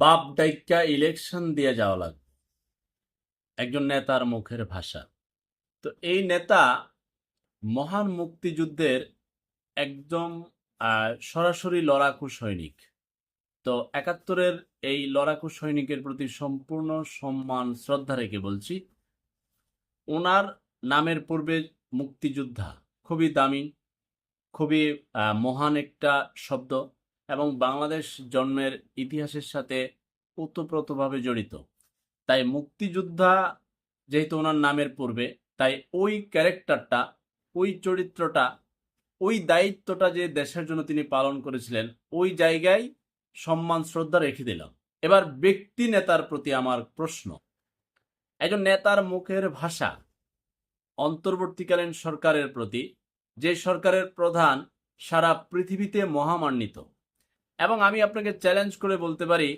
বাপ ডাইকা ইলেকশন দিয়ে যাওয়া লাগবে। একজন নেতার মুখের ভাষা। তো এই নেতা মহান মুক্তিযুদ্ধের একদম সরাসরি লড়াকু সৈনিক। তো একাত্তরের এই লড়াকু সৈনিকের প্রতি সম্পূর্ণ সম্মান, শ্রদ্ধা রেখে বলছি, ওনার নামের পূর্বে মুক্তিযোদ্ধা। খুবই দামি, খুবই মহান একটা শব্দ। এবং বাংলাদেশ জন্মের ইতিহাসের সাথে ওতপ্রোতভাবে জড়িত। তাই মুক্তিযোদ্ধা যেহেতু ওনার নামের পূর্বে, তাই ওই ক্যারেক্টারটা, ওই চরিত্রটা, ওই দায়িত্বটা যে দেশের জন্য তিনি পালন করেছিলেন, ওই জায়গায় সম্মান, শ্রদ্ধা রেখে দিলাম। এবার ব্যক্তি নেতার প্রতি আমার প্রশ্ন। একজন নেতার মুখের ভাষা অন্তর্বর্তীকালীন সরকারের প্রতি, যে সরকারের প্রধান সারা পৃথিবীতে মহামান্বিত এবং আমি আপনাকে চ্যালেঞ্জ করে বলতে পারি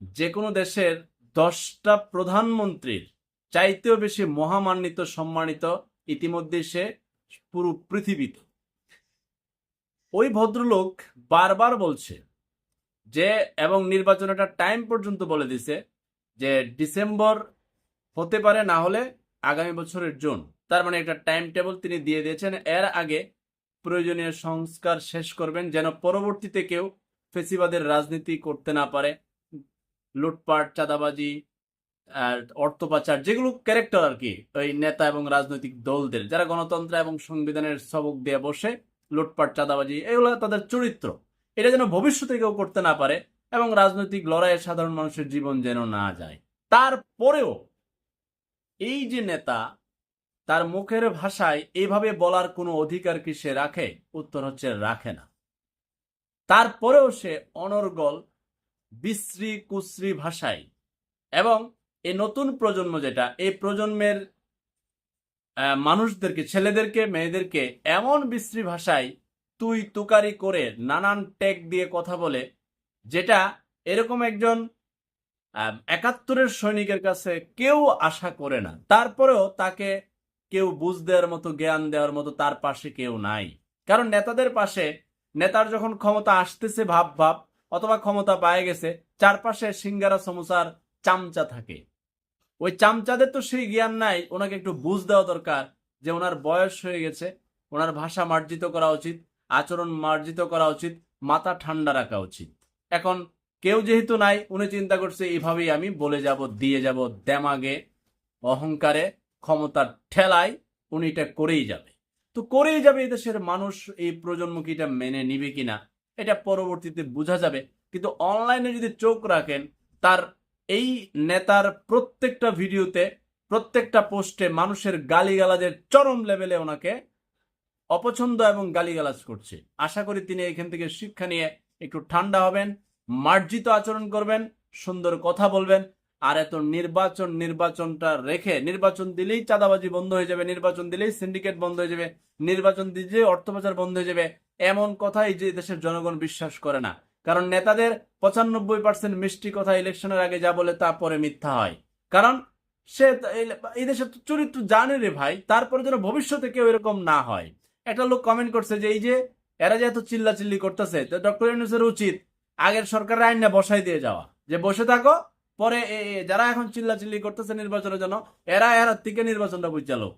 যে কোনো দেশের দশটা প্রধানমন্ত্রীর চাইতেও বেশি মহামান্বিত, সম্মানিত ইতিমধ্যে সে পুরো পৃথিবীতে। ওই ভদ্রলোক বারবার বলছে যে, এবং নির্বাচন একটা টাইম পর্যন্ত বলে দিছে যে, ডিসেম্বর হতে পারে, না হলে আগামী বছরের জুন। তার মানে একটা টাইম টেবল তিনি দিয়ে দিয়েছেন। এর আগে প্রয়োজনীয় সংস্কার শেষ করবেন, যেন পরবর্তীতে কেউ ফেসিবাদের রাজনীতি করতে না পারে। লুটপাট, চাঁদাবাজি, আর অর্থ পাচার, যেগুলো ক্যারেক্টার আর কি, ওই নেতা এবং রাজনৈতিক দলদের, যারা গণতন্ত্র এবং সংবিধানের সবক দিয়ে বসে লুটপাট, চাঁদাবাজি, এগুলো তাদের চরিত্র। এটা যেন ভবিষ্যতে কেউ করতে না পারে এবং রাজনৈতিক লড়াইয়ে সাধারণ মানুষের জীবন যেন না যায়। তারপরেও এই যে নেতা, তার মুখের ভাষায় এইভাবে বলার কোনো অধিকার কি সে রাখে? উত্তর হচ্ছে রাখে না। তারপরেও সে অনর্গল, বিশ্রী কুশ্রী ভাষায়। এবং এই নতুন প্রজন্ম যেটা এই প্রজন্মের মানুষদেরকে, ছেলেদেরকে, মেয়েদেরকে এমন বিশ্রী ভাষায় তুই তুকারি করে নানান টেক দিয়ে কথা বলে, যেটা এরকম একজন একাত্তরের সৈনিকের কাছে কেউ আশা করে না। তারপরেও তাকে কেউ বুঝ দেওয়ার মতো, জ্ঞান দেওয়ার মতো তার পাশে কেউ নাই। কারণ নেতাদের পাশে নেতার যখন ক্ষমতা আসতেছে, ভাব ভাব, অথবা ক্ষমতা পায়ে গেছে, চারপাশে সিঙ্গারা, সমুসার চামচা থাকে। ওই চামচাদের তো সেই জ্ঞান নাই, ওনাকে একটু বুঝ দেওয়া দরকার যে ওনার বয়স হয়ে গেছে, ওনার ভাষা মার্জিত করা উচিত, আচরণ মার্জিত করা উচিত, মাথা ঠান্ডা রাখা উচিত। এখন কেউ যেহেতু নাই, উনি চিন্তা করছে এইভাবেই আমি বলে যাব, দিয়ে যাব, দেমাগে, অহংকারে, ক্ষমতার ঠেলায়, উনি এটা করেই যাবে। তো করেই যাবে এই দেশের মানুষ এই প্রজন্মকে এটা মেনে নিবে কিনা, এটা পরবর্তীতে বোঝা যাবে। কিন্তু অনলাইনে যদি চোখ রাখেন, তার এই নেতার প্রত্যেকটা ভিডিওতে, প্রত্যেকটা পোস্টে মানুষের গালিগালাজের চরম লেভেলে ওনাকে অপছন্দ এবং গালিগালাজ করছে। আশা করি তিনি এখান থেকে শিক্ষা নিয়ে একটু ঠান্ডা হবেন, মার্জিত আচরণ করবেন, সুন্দর কথা বলবেন। আর এত নির্বাচন, নির্বাচনটা রেখে নির্বাচন দিলেই চাঁদাবাজি বন্ধ হয়ে যাবে, নির্বাচন দিলেই সিন্ডিকেট বন্ধ হয়ে যাবে, নির্বাচন দিলে অর্থ পাচার বন্ধ হয়ে যাবে, এমন কথাই যে দেশের জনগণ বিশ্বাস করে না। কারণ নেতাদের পঁচানব্বই পার্সেন্ট মিষ্টি কথা ইলেকশনের আগে যা বলে তা পরে মিথ্যা হয়। কারণ সে এই- দেশের চরিত্র জানে রে ভাই, তারপরে যেন ভবিষ্যতে কেউ এরকম না হয়। একটা লোক কমেন্ট করছে যে, এই যে, এরা যে এত চিল্লা চিল্লি করতেছে, তো ডক্টর ইউনুসের উচিত আগের সরকারের আইন না বসাই দিয়ে যাওয়া। যে বসে থাকো পরে যারা এখন চিল্লা চিল্লি করতেছে নির্বাচনের জন্য, এরা এরা থেকে নির্বাচনটা বুঝা লোক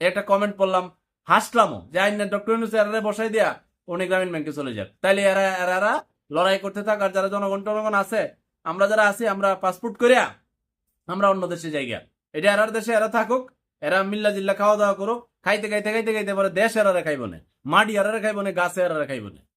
একটা কমেন্ট পড়লাম, হাসলামও, যে আইন ডক্টর ইউনুস এরা বসাই দিয়া উনি গ্রামীণ ব্যাংকে চলে যাক। তাইলে এরা এরা এরা লড়াই করতে থাক, আর যারা জনগণ টনগণ আছে, আমরা যারা আছি, আমরা পাসপোর্ট করিয়া আমরা অন্য দেশে যাইগা এটা এরার দেশে এরা থাকুক, এরা মিল্লা জিল্লা খাওয়া দাওয়া করুক, খাইতে খাইতে খাইতে খাইতে পরে দেশ এরারে খাইব না মাটি এরারে খাইব না গাছে এরারে খাইব না